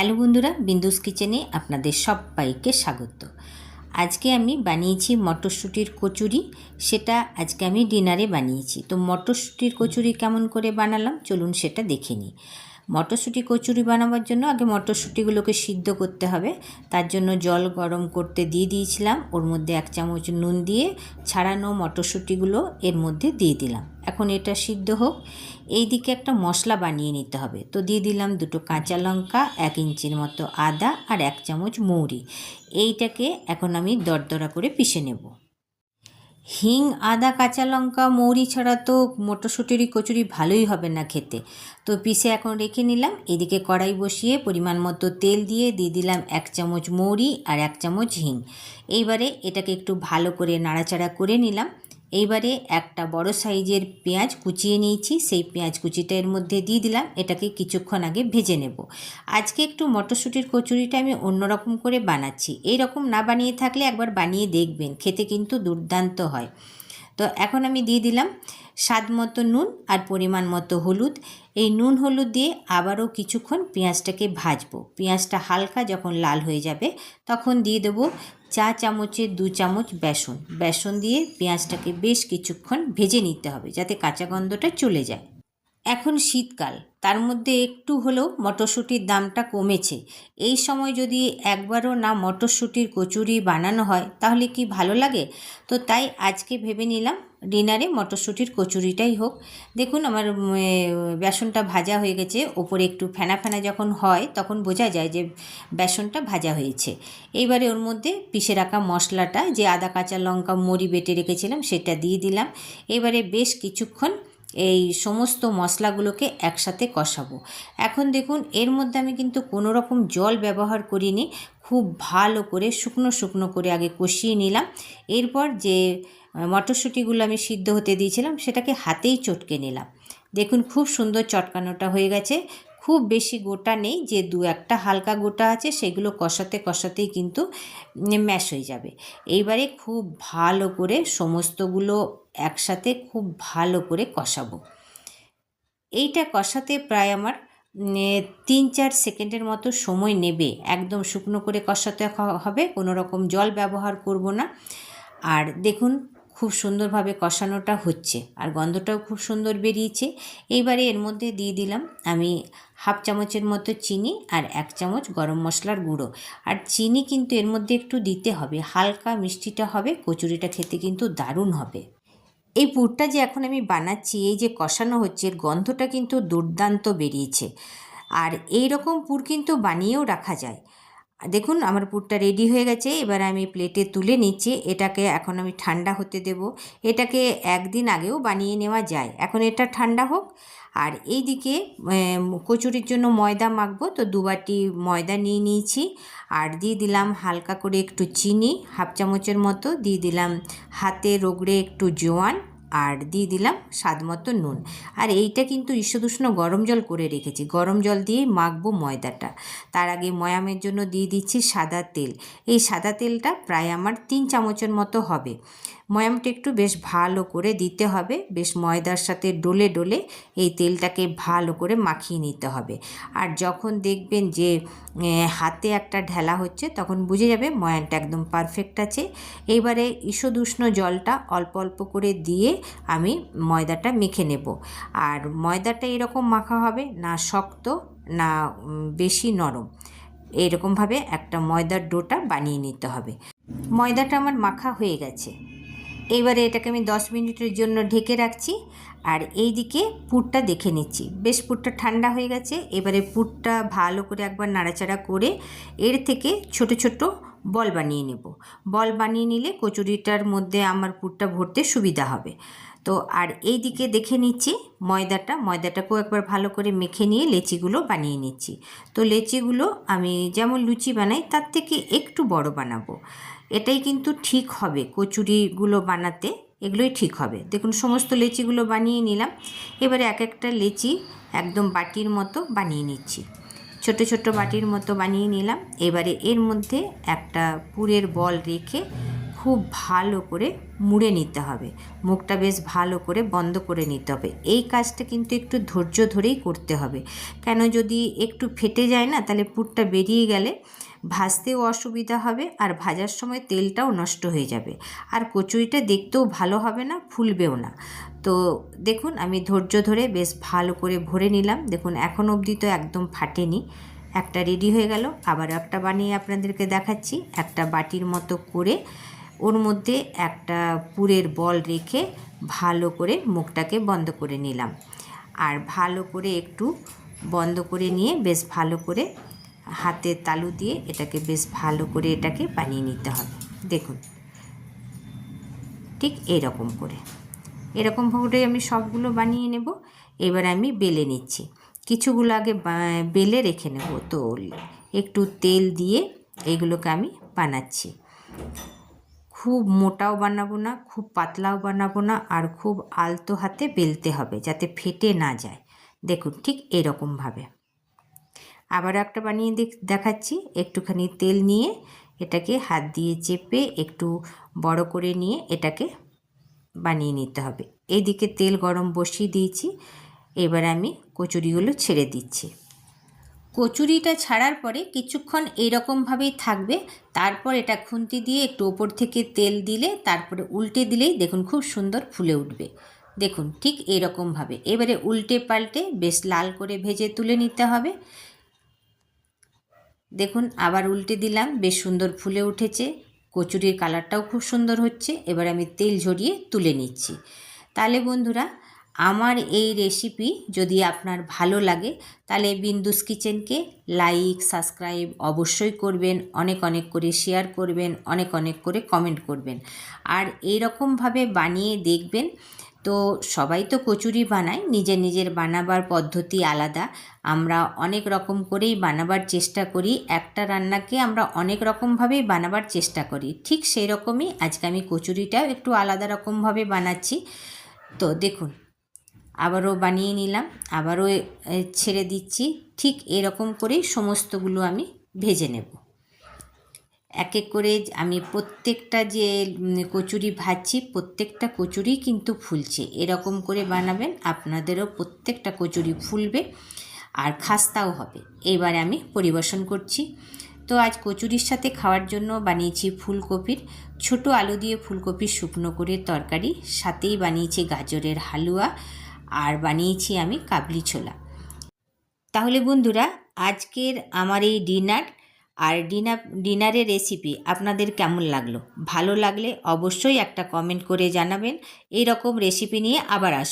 Hello বন্ধুরা, বিন্দুস কিচেনে আপনাদের সবাইকে স্বাগত। আজকে আমি বানিয়েছি মটরশুঁটির কচুরি, সেটা আজকে আমি ডিনারে বানিয়েছি। তো মটরশুঁটির কচুরি কেমন করে বানালাম, চলুন সেটা দেখে নিই। মটরশুঁটি কচুরি বানাবার জন্য আগে মটরশুঁটিগুলোকে সিদ্ধ করতে হবে। তার জন্য জল গরম করতে দিয়ে দিয়েছিলাম। ওর মধ্যে এক চামচ নুন দিয়ে ছাড়ানো মটরশুঁটিগুলো এর মধ্যে দিয়ে দিলাম। এখন এটা সিদ্ধ হোক। এই দিকে একটা মশলা বানিয়ে নিতে হবে। তো দিয়ে দিলাম দুটো কাঁচা লঙ্কা, এক ইঞ্চির মতো আদা আর এক চামচ মৌরি। এইটাকে এখন আমি দরদরা করে পিষে নেব। হিং, আদা, কাঁচা লঙ্কা, মৌরি ছাড়া তো মটরশুঁটিরই কচুরি ভালোই হবে না খেতে। তো পিসে এখন রেখে নিলাম, এদিকে কড়াই বসিয়ে পরিমাণ মতো তেল দিয়ে দিয়ে দিলাম এক চামচ মৌরি আর এক চামচ হিং। এইবারে এটাকে একটু ভালো করে নাড়াচাড়া করে নিলাম। এইবারে একটা বড় সাইজের পেঁয়াজ কুচিয়ে নিয়েছি, সেই পেঁয়াজ কুচিটা এর মধ্যে দিয়ে দিলাম, এটাকে কিছুক্ষণ আগে ভেজে নেব। আজকে একটু মটরশুঁটির কচুরিটা আমি অন্যরকম করে বানাচ্ছি। এই রকম না বানিয়ে থাকলে একবার বানিয়ে দেখবেন, খেতে কিন্তু দুর্দান্ত হয়। তো এখন আমি দিয়ে দিলাম স্বাদ মতো নুন আর পরিমাণ মতো হলুদ। এই নুন হলুদ দিয়ে আবারও কিছুক্ষণ পেঁয়াজটাকে ভাজবো। পেঁয়াজটা হালকা যখন লাল হয়ে যাবে, তখন দিয়ে দেবো চা চামচে দু চামচ বেসন। বেসন দিয়ে পেঁয়াজটাকে বেশ কিছুক্ষণ ভেজে নিতে হবে যাতে কাঁচা গন্ধটা চলে যায়। এখন শীতকাল, তার মধ্যে একটু হলেও মটরশুঁটির দামটা কমেছে। এই সময় যদি একবারও না মটরশুঁটির কচুরি বানানো হয়, তাহলে কি ভালো লাগে? তো তাই আজকে ভেবে নিলাম, ডিনারে মটরশুঁটির কচুরিটাই হোক। দেখুন, আমার বেসনটা ভাজা হয়ে গেছে। ওপরে একটু ফেনা ফেনা যখন হয়, তখন বোঝা যায় যে বেসনটা ভাজা হয়েছে। এইবারে ওর মধ্যে পিষে রাখা মশলাটা, যে আদা, কাঁচা লঙ্কা মরি বেটে রেখেছিলাম, সেটা দিয়ে দিলাম। এবারে বেশ কিছুক্ষণ এই সমস্ত মশলাগুলোকে একসাথে কষাবো। এখন দেখুন, এর মধ্যে আমি কিন্তু কোনো রকম জল ব্যবহার করিনি। খুব ভালো করে শুকনো শুকনো করে আগে কষিয়ে নিলাম। এরপর যে মটরশুঁটিগুলো আমি সিদ্ধ হতে দিয়েছিলাম, সেটাকে হাতেই চটকে নিলাম। দেখুন, খুব সুন্দর চটকানোটা হয়ে গেছে। খুব বেশি গোটা নেই, যে দু একটা হালকা গোটা আছে, সেগুলো কষাতে কষাতেই কিন্তু ম্যাশ হয়ে যাবে। এইবারে খুব ভালো করে সমস্তগুলো একসাথে খুব ভালো করে কষাবো। এইটা কষাতে প্রায় আমার তিন চার সেকেন্ডের মতো সময় নেবে। একদম শুকনো করে কষাতে হবে, কোনো রকম জল ব্যবহার করব না। আর দেখুন, খুব সুন্দরভাবে কষানোটা হচ্ছে আর গন্ধটাও খুব সুন্দর বেরিয়েছে। এইবারে এর মধ্যে দিয়ে দিলাম আমি হাফ চামচের মতো চিনি আর এক চামচ গরম মশলার গুঁড়ো। আর চিনি কিন্তু এর মধ্যে একটু দিতে হবে, হালকা মিষ্টিটা হবে, কচুরিটা খেতে কিন্তু দারুণ হবে। এই পুরটা যে এখন আমি বানাচ্ছি, এই যে কষানো হচ্ছে, এর গন্ধটা কিন্তু দুর্দান্ত বেরিয়েছে। আর এই রকম পুর কিন্তু বানিয়েও রাখা যায়। দেখুন, আমার পুরটা রেডি হয়ে গেছে। এবার আমি প্লেটে তুলে নিচ্ছি। এটাকে এখন আমি ঠান্ডা হতে দেব। এটাকে একদিন আগেও বানিয়ে নেওয়া যায়। এখন এটা ঠান্ডা হোক। আর এই দিকে কচুরির জন্য ময়দা মাখবো। তো দুবাটি ময়দা নিয়ে নিয়েছি। আর দিয়ে দিলাম হালকা করে একটু চিনি, হাফ চামচের মতো। দিয়ে দিলাম হাতে রগড়ে একটু জোয়ান। আর দিয়ে দিলাম স্বাদ মতো নুন। আর এইটা কিন্তু ঈষদুষ্ণ গরম জল করে রেখেছি। গরম জল দিয়েই মাখবো ময়দাটা। তার আগে ময়ামের জন্য দিয়ে দিচ্ছি সাদা তেল। এই সাদা তেলটা প্রায় আমার তিন চামচের মতো হবে। ময়ামটা একটু বেশ ভালো করে দিতে হবে। বেশ ময়দার সাথে ডলে ডলে এই তেলটাকে ভালো করে মাখিয়ে নিতে হবে। আর যখন দেখবেন যে হাতে একটা ঢেলা হচ্ছে, তখন বুঝে যাবে ময়ানটা একদম পারফেক্ট আছে। এইবারে ঈষদুষ্ণ জলটা অল্প অল্প করে দিয়ে আমি ময়দাটা মেখে নেব। আর ময়দাটা এরকম মাখা হবে না শক্ত, না বেশি নরম। এরকমভাবে একটা ময়দার ডোটা বানিয়ে নিতে হবে। ময়দাটা আমার মাখা হয়ে গেছে। এবারে এটাকে আমি দশ মিনিটের জন্য ঢেকে রাখছি আর এই দিকে পুরটা দেখে নিচ্ছি। বেশ পুরটা ঠান্ডা হয়ে গেছে। এবারে পুরটা ভালো করে একবার নাড়াচাড়া করে এর থেকে ছোট ছোট বল বানিয়ে নেব। বল বানিয়ে নিলে কচুরিটার মধ্যে আমার পুরটা ভরতে সুবিধা হবে। তো আর এই দিকে দেখে নিচ্ছি ময়দাটা। ময়দাটাকেও একবার ভালো করে মেখে নিয়ে লেচিগুলো বানিয়ে নিচ্ছি। তো লেচিগুলো আমি যেমন লুচি বানাই, তার থেকে একটু বড় বানাবো। এটাই কিন্তু ঠিক হবে কচুরিগুলো বানাতে। এগুলোই ঠিক হবে। দেখুন, সমস্ত লেচিগুলো বানিয়ে নিলাম। এবারে এক একটা লেচি একদম বাটির মতো বানিয়ে নিচ্ছি। ছোট ছোট বাটির মতো বানিয়ে নিলাম। এবারে এর মধ্যে একটা পুরের বল রেখে খুব ভালো করে মুড়ে নিতে হবে। মুখটা বেশ ভালো করে বন্ধ করে নিতে হবে। এই কাজটা কিন্তু একটু ধৈর্য ধরেই করতে হবে। কেন যদি একটু ফেটে যায় না, তাহলে পুরটা বেরিয়ে গেলে ভাজতেও অসুবিধা হবে আর ভাজার সময় তেলটাও নষ্ট হয়ে যাবে। আর কচুরিটা দেখতেও ভালো হবে না, ফুলবেও না। তো দেখুন, আমি ধৈর্য ধরে বেশ ভালো করে ভরে নিলাম। দেখুন, এখন অবধি তো একদম ফাটেনি। একটা রেডি হয়ে গেল। আবার একটা বানিয়ে আপনাদেরকে দেখাচ্ছি। একটা বাটির মতো করে ওর মধ্যে একটা পুরের বল রেখে ভালো করে মুখটাকে বন্ধ করে নিলাম। আর ভালো করে একটু বন্ধ করে নিয়ে বেশ ভালো করে হাতের তালু দিয়ে এটাকে বেশ ভালো করে এটাকে বানিয়ে নিতে হবে। দেখুন, ঠিক এরকম করে। এরকম করে আমি সবগুলো বানিয়ে নেব। এবার আমি বেলে নিচ্ছি। কিছুগুলো আগে বেলে রেখে নেব। তো একটু তেল দিয়ে এগুলোকে আমি বানাচ্ছি। খুব মোটাও বানাবো না, খুব পাতলাও বানাবো না, আর খুব আলতো হাতে বেলতে হবে যাতে ফেটে না যায়। দেখুন, ঠিক এরকমভাবে। আবার একটা বানিয়ে দেখ- দেখাচ্ছি। একটুখানি তেল নিয়ে এটাকে হাত দিয়ে চেপে একটু বড় করে নিয়ে এটাকে বানিয়ে নিতে হবে। এইদিকে তেল গরম বসিয়ে দিয়েছি। এবার আমি কচুরিগুলো ছেড়ে দিচ্ছি। কচুরিটা ছাড়ার পরে কিছুক্ষণ এইরকমভাবেই থাকবে। তারপর এটা খুন্তি দিয়ে একটু ওপর থেকে তেল দিলে, তারপরে উল্টে দিলেই দেখুন খুব সুন্দর ফুলে উঠবে। দেখুন ঠিক এরকমভাবে। এবারে উল্টে পাল্টে বেশ লাল করে ভেজে তুলে নিতে হবে। দেখুন, আবার উল্টে দিলাম, বেশ সুন্দর ফুলে উঠেছে। কচুরির কালারটাও খুব সুন্দর হচ্ছে। এবার আমি তেল ঝরিয়ে তুলে নিচ্ছি। তাহলে বন্ধুরা, আমার এই রেসিপি যদি আপনার ভালো লাগে, তাহলে বিন্দুস কিচেনকে লাইক সাবস্ক্রাইব অবশ্যই করবেন, অনেক অনেক করে শেয়ার করবেন, অনেক অনেক করে কমেন্ট করবেন। আর এই রকমভাবে বানিয়ে দেখবেন তো সবাই তো কচুরি বানায়, নিজের নিজের বানাবার পদ্ধতি আলাদা। আমরা অনেক রকম করেই বানাবার চেষ্টা করি, একটা রান্নাকে আমরা অনেক রকমভাবেই বানাবার চেষ্টা করি। ঠিক সেই রকমই আজকে আমি কচুরিটাও একটু আলাদা রকমভাবে বানাচ্ছি। তো দেখুন, আবারও বানিয়ে নিলাম, আবারও ছেড়ে দিচ্ছি। ঠিক এরকম করেই সমস্তগুলো আমি ভেজে নেব। এক এক করে আমি প্রত্যেকটা যে কচুরি ভাজছি, প্রত্যেকটা কচুরি কিন্তু ফুলছে। এরকম করে বানাবেন, আপনাদেরও প্রত্যেকটা কচুরি ফুলবে আর খাস্তাও হবে। এবারে আমি পরিবেশন করছি। তো আজ কচুরির সাথে খাওয়ার জন্য বানিয়েছি ফুলকপির, ছোট আলু দিয়ে ফুলকপির শুকনো করে তরকারি, সাথেই বানিয়েছি গাজরের হালুয়া আর বানিয়েছি আমি কাবলি ছোলা। তাহলে বন্ধুরা, আজকের আমার এই ডিনার আর ডিনার, ডিনারের রেসিপি আপনাদের কেমন লাগল? ভালো লাগলে অবশ্যই একটা কমেন্ট করে জানাবেন। এই রকম রেসিপি নিয়ে আবার আস